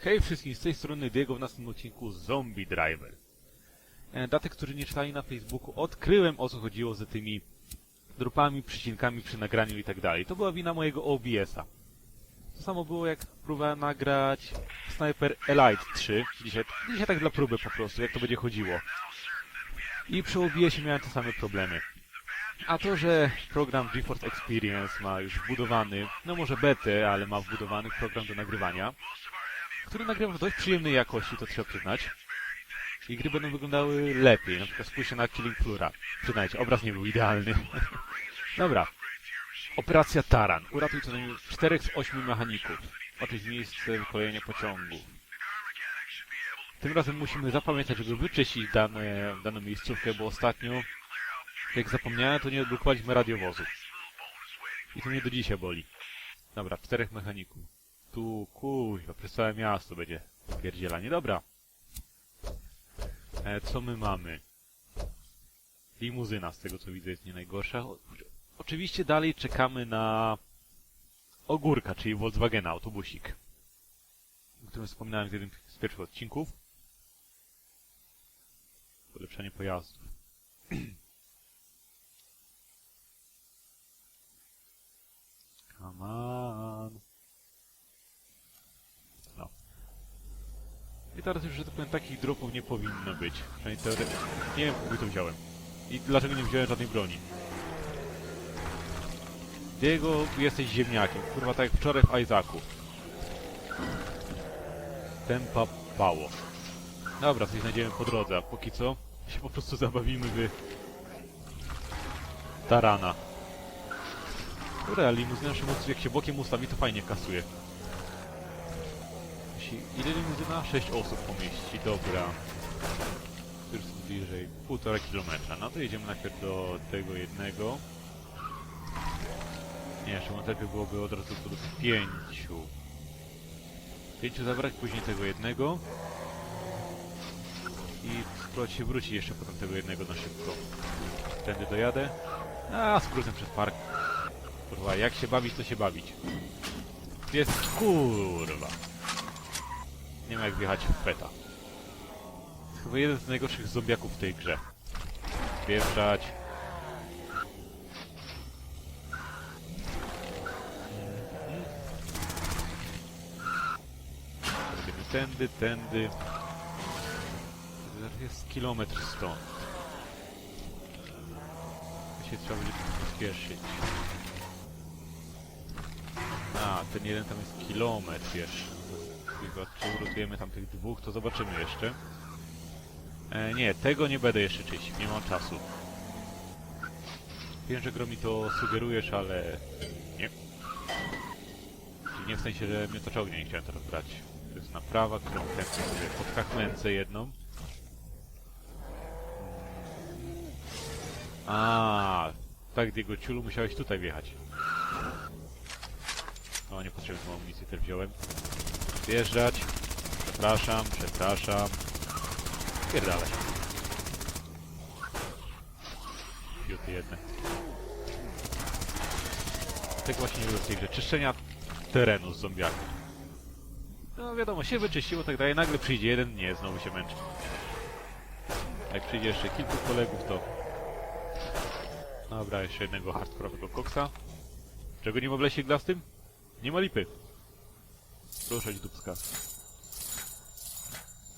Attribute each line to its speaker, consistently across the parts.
Speaker 1: Hej wszystkim, z tej strony Diego w następnym odcinku Zombie Driver. E, Dla tych, którzy nie czytali na Facebooku, odkryłem o co chodziło z tymi dropami, przycinkami przy nagraniu i tak dalej. To była wina mojego OBS-a. To samo było jak próbowałem nagrać Sniper Elite 3. Dzisiaj, dzisiaj tak dla próby po prostu, jak to będzie chodziło. I przy OBS-ie miałem te same problemy. A to, że program GeForce Experience ma już wbudowany, no może betę, ale ma wbudowany program do nagrywania, który nagrywa w dość przyjemnej jakości, to trzeba przyznać. I gry będą wyglądały lepiej. Na przykład spójrzcie na Killing Floora. Przyznajcie, obraz nie był idealny. Dobra. Operacja Taran. Uratuj co najmniej 4 z 8 mechaników. Oczyść miejsce wykolejenia pociągu. Tym razem musimy zapamiętać, żeby wyczyścić dane, daną miejscówkę, bo ostatnio, jak zapomniałem, to nie odblokowaliśmy radiowozu. I to mnie do dzisiaj boli. Dobra, czterech mechaników. Tu, kuźwa, przez całe miasto będzie pierdzielanie. Dobra. E, co my mamy? Limuzyna, z tego co widzę, jest nie najgorsza. O, oczywiście dalej czekamy na Ogórka, czyli Volkswagena, autobusik. O którym wspominałem w jednym z pierwszych odcinków. Polepszanie pojazdów. Come on. I teraz już, że tak powiem, takich dropów nie powinno być. Nie wiem, po to wziąłem. I dlaczego nie wziąłem żadnej broni. Diego, jesteś ziemniakiem. Kurwa, tak jak wczoraj w Isaacu. Tempa pało. Dobra, coś znajdziemy po drodze, a póki co się po prostu zabawimy w Tarana. Dobra, limuzyna mocno, jak się bokiem ustawi, to fajnie kasuje. Jeśli- Ile limuzyna? 6 osób pomieści, dobra. Już jest bliżej półtora kilometra. No to jedziemy najpierw do tego jednego. Nie, jeszcze lepiej byłoby od razu do pięciu. Pięciu zabrać, później tego jednego. I spróbować się wrócić jeszcze potem tego jednego na szybko. Tędy dojadę. A, skrótem przez park. Kurwa, jak się bawić, to się bawić. Jest kurwa. Nie ma jak wjechać w peta. Jest chyba jeden z najgorszych zombiaków w tej grze. Wjeżdżać. Mhm. Robimy tędy, tędy. Jest kilometr stąd. Się trzeba będzie pospieszyć. A, ten jeden tam jest kilometr jeszcze. Chyba czy uratujemy tam tych dwóch, to zobaczymy jeszcze. E, nie, tego nie będę jeszcze czyścić, nie mam czasu. Wiem, że gro mi to sugerujesz, ale... Nie. Czyli nie w sensie, że mnie to ciągnie, nie chciałem teraz brać. To jest naprawa, którą chętnie sobie podkachmęcę jedną. A, tak, Diego Ciulu, musiałeś tutaj wjechać. O, niepotrzebną amunicję też wziąłem. Wjeżdżać. Przepraszam, przepraszam. Pierdalaj. Fiuty jedne. Tego właśnie nie w tej grze. Czyszczenia terenu z zombiaków. No wiadomo, się wyczyściło, tak dalej. Nagle przyjdzie jeden, nie, znowu się męczy. Jak przyjdzie jeszcze kilku kolegów, to... Dobra, jeszcze jednego hardkorowego koksa. Czego nie ma w lesie glastym? Nie ma lipy. Proszę ci dupska.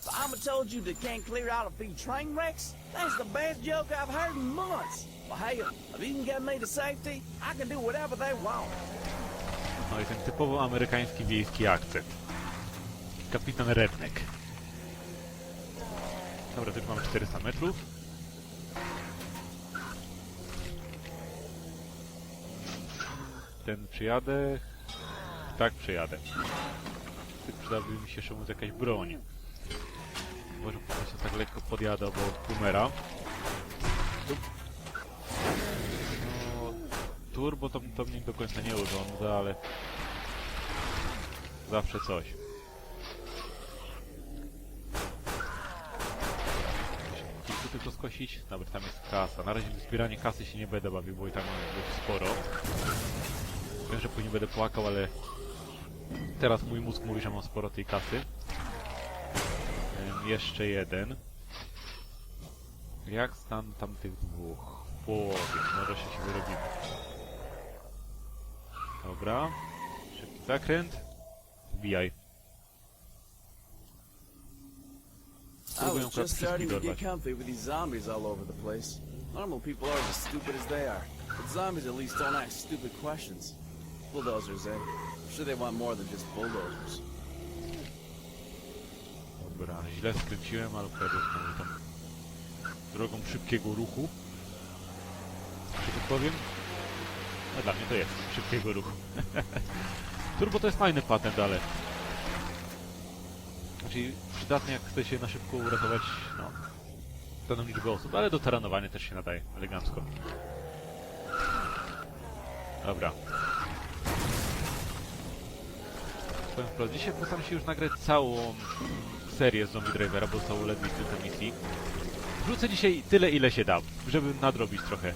Speaker 2: Mama told you they can't clear out a few train wrecks? That's the best joke I've heard in months. Well, hell, if you can get me to safety, I can do whatever they want.
Speaker 1: No i ten typowo amerykański wiejski akcent. Kapitan Redneck. Dobra, tu już mamy 400 metrów. Ten przyjadę. Tak, przyjadę. Ty przydałaby mi się móc jakaś broń. Może po prostu tak lekko podjada obok boomera. No, turbo to, to mnie do końca nie urządza, ale zawsze coś. Kilku tylko skosić? Dobra, tam jest kasa. Na razie zbieranie kasy się nie będę bawił, bo i tak mam dość sporo. Wiem, że później będę płakał, ale Teraz mój mózg mówi, że mam sporo tej kasy. Jeszcze jeden. Jak stan tamtych dwóch? W połowie. Może się się wyrobimy. Dobra. Szybki zakręt. Wbijaj.
Speaker 2: I was just starting to
Speaker 1: dorwać.
Speaker 2: get comfy with these zombies all over the place. Normal people are as stupid as they are. But zombies at least don't ask stupid questions. Bulldozers, eh? I'm sure they want more than just bulldozers.
Speaker 1: Dobra, źle skręciłem, ale pojadę tam drogą szybkiego ruchu. Czy tak powiem? No dla mnie to jest szybkiego ruchu. Turbo to jest fajny patent, ale... Znaczy przydatny jak chce się na szybko uratować, no, daną liczbę osób, ale do taranowania też się nadaje elegancko. Dobra. Powiem dzisiaj postaram się już nagrać całą serię z Zombie Drivera, bo zostało ledwie kilka misji. Wrzucę dzisiaj tyle, ile się da, żeby nadrobić trochę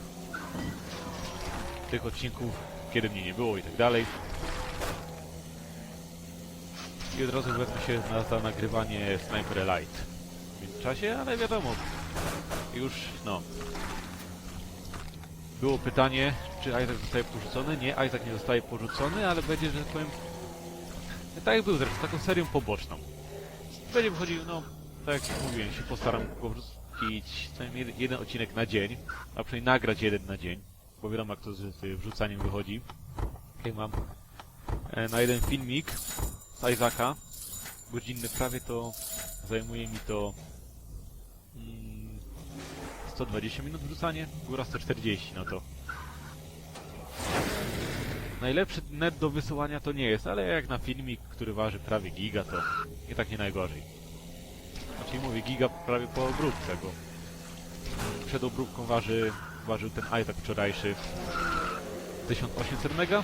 Speaker 1: tych odcinków, kiedy mnie nie było i tak dalej. I od razu wezmę się na, za nagrywanie Sniper Elite w międzyczasie, ale wiadomo, już, no. Było pytanie, czy Isaac zostaje porzucony? Nie, Isaac nie zostaje porzucony, ale będzie, że tak powiem, tak jak był zresztą, taką serią poboczną. Będzie wychodził, no, tak jak mówiłem, się postaram go wrzucić co najmniej jeden- odcinek na dzień, a przynajmniej nagrać jeden na dzień, bo wiadomo jak to z, wrzucaniem wychodzi. Jak mam e, na jeden filmik z Isaaca, godzinny prawie, to zajmuje mi to mm, 120 minut wrzucanie, góra 140, no to Najlepszy net do wysyłania to nie jest, ale jak na filmik, który waży prawie giga, to i tak nie najgorzej. Znaczy mówię giga prawie po obróbce, bo przed obróbką waży, ważył ten Isaac wczorajszy 1800 mega.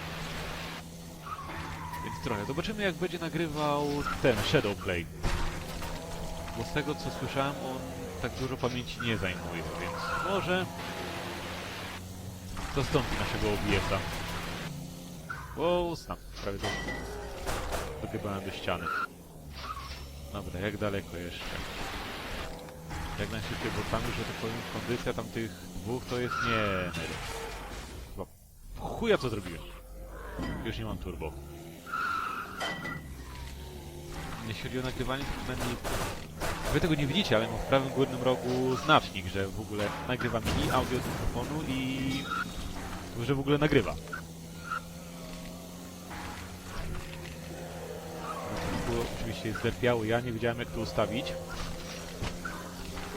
Speaker 1: Więc trochę. Zobaczymy jak będzie nagrywał ten Shadowplay. Bo z tego co słyszałem, on tak dużo pamięci nie zajmuje, więc może zastąpi naszego OBS-a. O, snap, prawie do... Dogybałem do ściany. Dobra, jak daleko jeszcze? Jak najszybciej, bo tam już, że tak powiem, kondycja tamtych dwóch to jest nie... Chyba... Chuja co zrobiłem. Już nie mam turbo. Jeśli chodzi o nagrywanie, to przynajmniej... Wy tego nie widzicie, ale mam w prawym górnym rogu znacznik, że w ogóle nagrywam i audio z mikrofonu i... że w ogóle nagrywa. Było oczywiście zerpiało. Ja nie wiedziałem jak to ustawić.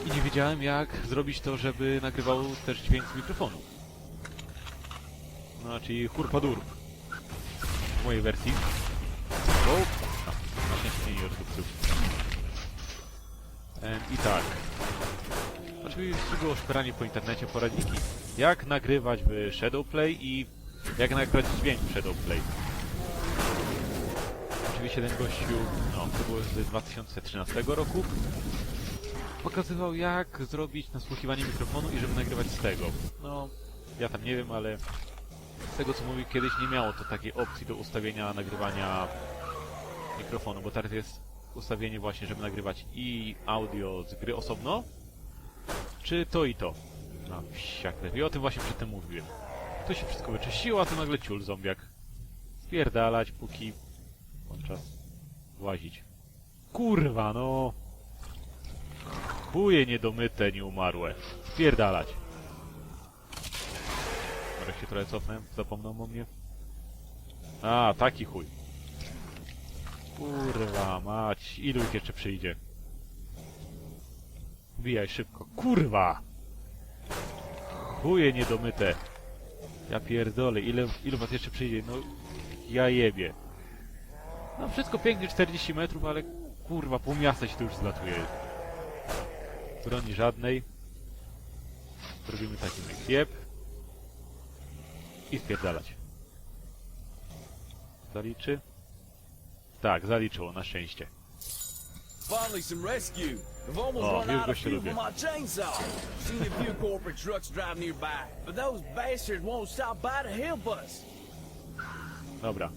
Speaker 1: I nie wiedziałem jak zrobić to, żeby nagrywał też dźwięk z mikrofonu. No, czyli hurpadurp. W mojej wersji. No, na szczęście nie. I tak. Oczywiście było szperanie po internecie poradniki. Jak nagrywać w Shadowplay i jak nagrać dźwięk w Shadowplay oczywiście ten gościu, no to było z 2013 roku, pokazywał jak zrobić nasłuchiwanie mikrofonu i żeby nagrywać z tego. No, ja tam nie wiem, ale z tego co mówi, kiedyś nie miało to takiej opcji do ustawienia nagrywania mikrofonu, bo teraz jest ustawienie właśnie, żeby nagrywać i audio z gry osobno, czy to i to. No, wsiak lepiej. O tym właśnie przedtem mówiłem. To się wszystko wyczyściło, a tu nagle ciul zombiak. Spierdalać, póki łazić. Kurwa, no! Chuje niedomyte, nieumarłe. Spierdalać. Może się trochę cofnę, zapomną o mnie. A, taki chuj. Kurwa, mać. Ilu ich jeszcze przyjdzie? Wbijaj szybko. Kurwa! Chuje niedomyte. Ja pierdolę, ile, ilu was jeszcze przyjdzie? No, ja jebie. No wszystko pięknie, 40 metrów, ale kurwa, pół miasta się tu już zlatuje. Broni żadnej. Zrobimy taki myk. Jeb. I spierdalać. Zaliczy? Tak, zaliczyło, na szczęście.
Speaker 2: Finally, some rescue. I've almost
Speaker 1: Oh,
Speaker 2: run
Speaker 1: here's
Speaker 2: out of
Speaker 1: goście
Speaker 2: fuel for
Speaker 1: lubię.
Speaker 2: my chainsaw. Seen a few corporate trucks drive nearby, but those bastards won't stop by to help us.
Speaker 1: Dobra.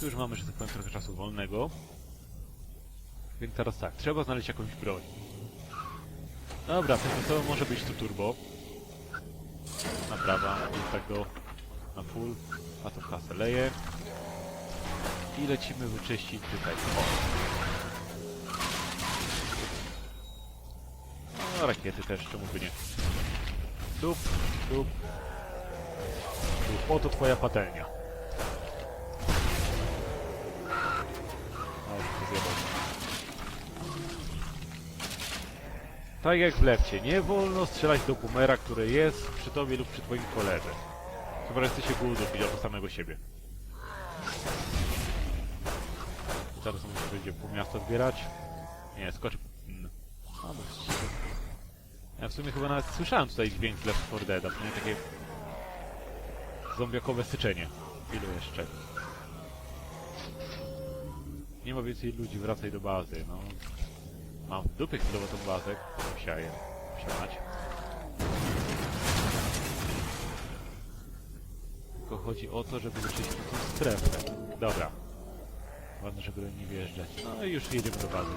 Speaker 1: Tu już mamy, że tak powiem, trochę czasu wolnego. Więc teraz tak, trzeba znaleźć jakąś broń. Dobra, to może być tu turbo. Naprawa, i tak do na full, a to kasę leje. I lecimy wyczyścić tutaj. O. No, rakiety też, czemu by nie. Dup, dup. Dup, oto twoja patelnia. O, to. Tak jak w lewcie, nie wolno strzelać do boomera, który jest przy tobie lub przy twoim koledze. Chyba, że chce się go udupić albo samego siebie. Zaraz on już będzie pół miasta zbierać. Nie, skoczy... Mm. A, ściszę. Ja w sumie chyba nawet słyszałem tutaj dźwięk z Left 4 Dead, przynajmniej takie... Zombiakowe syczenie. Ilu jeszcze? Nie ma więcej ludzi, wracaj do bazy, no. Mam w dupie chwilowo tą bazę, siaję. Siamać. Tylko chodzi o to, żeby wyczyścić tą strefę. Dobra. Ładne, żeby do niej wjeżdżać. No i już jedziemy do bazy.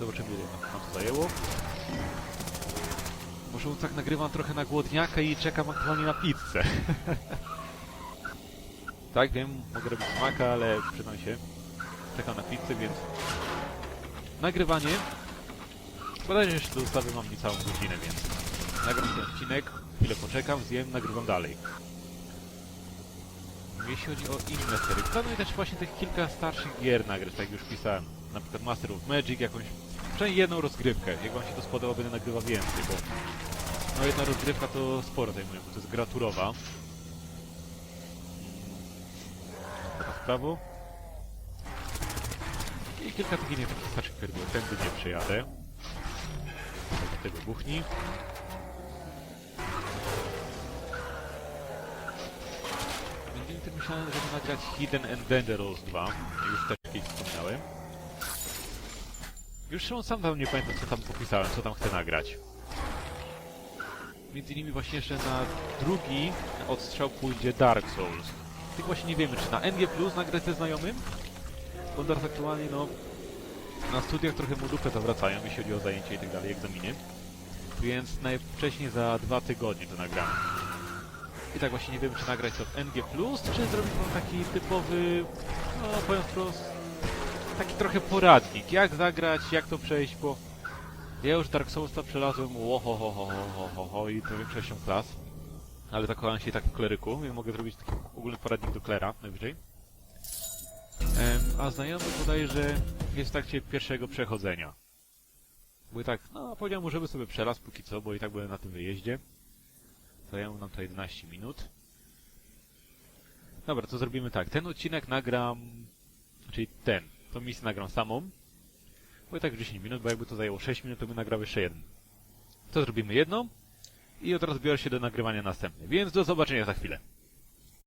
Speaker 1: Zobaczymy, ile nam to zajęło. Może tak nagrywam trochę na głodniaka i czekam aktualnie na pizzę. tak, wiem, mogę robić smaka, ale przydam się. Czekam na pizzę, więc... Nagrywanie. Bodajże jeszcze do ustawy mam niecałą godzinę, więc... Nagram ten odcinek, chwilę poczekam, zjem, nagrywam dalej. Jeśli chodzi o inne serie, planuję też właśnie tych kilka starszych gier nagrać, tak już pisałem. Na przykład Master of Magic, jakąś... Przynajmniej jedną rozgrywkę. Jak wam się to spodoba, będę nagrywał więcej, bo... No jedna rozgrywka to sporo zajmuje, bo to jest gra turowa. Teraz w prawo. I kilka takich nie takich starszych pierdół. Tędy nie przejadę. Tak, tego buchni. Między innymi myślałem, żeby nagrać Hidden and Dangerous 2. Już też kiedyś wspominałem. Już sam tam nie pamiętam co tam popisałem, co tam chcę nagrać. Między innymi właśnie jeszcze na drugi odstrzał pójdzie Dark Souls. Tylko właśnie nie wiemy, czy na NG nagrać ze znajomym? Bo teraz aktualnie no na studiach trochę mu dupę zawracają, jeśli chodzi o zajęcia i tak dalej, egzaminy. Więc najwcześniej za dwa tygodnie to nagramy. I tak właśnie nie wiem, czy nagrać to w NG+, czy zrobić wam taki typowy, no powiem wprost, taki trochę poradnik, jak zagrać, jak to przejść, bo ja już Dark Soulsa przelazłem łoho ho ho ho ho ho ho i to większością klas, ale zakochałem się i tak w kleryku, więc mogę zrobić taki ogólny poradnik do klera najwyżej. Em, a znajomy podaje, że jest w trakcie pierwszego przechodzenia. Bo i tak, no powiedział mu, żeby sobie przelazł póki co, bo i tak byłem na tym wyjeździe. Zajęło nam to 11 minut. Dobra, to zrobimy tak. Ten odcinek nagram, czyli ten, tą misję nagram samą. Bo i tak 10 minut, bo jakby to zajęło 6 minut, to bym nagrał jeszcze jeden. To zrobimy jedną i od razu biorę się do nagrywania następnej. Więc do zobaczenia za chwilę.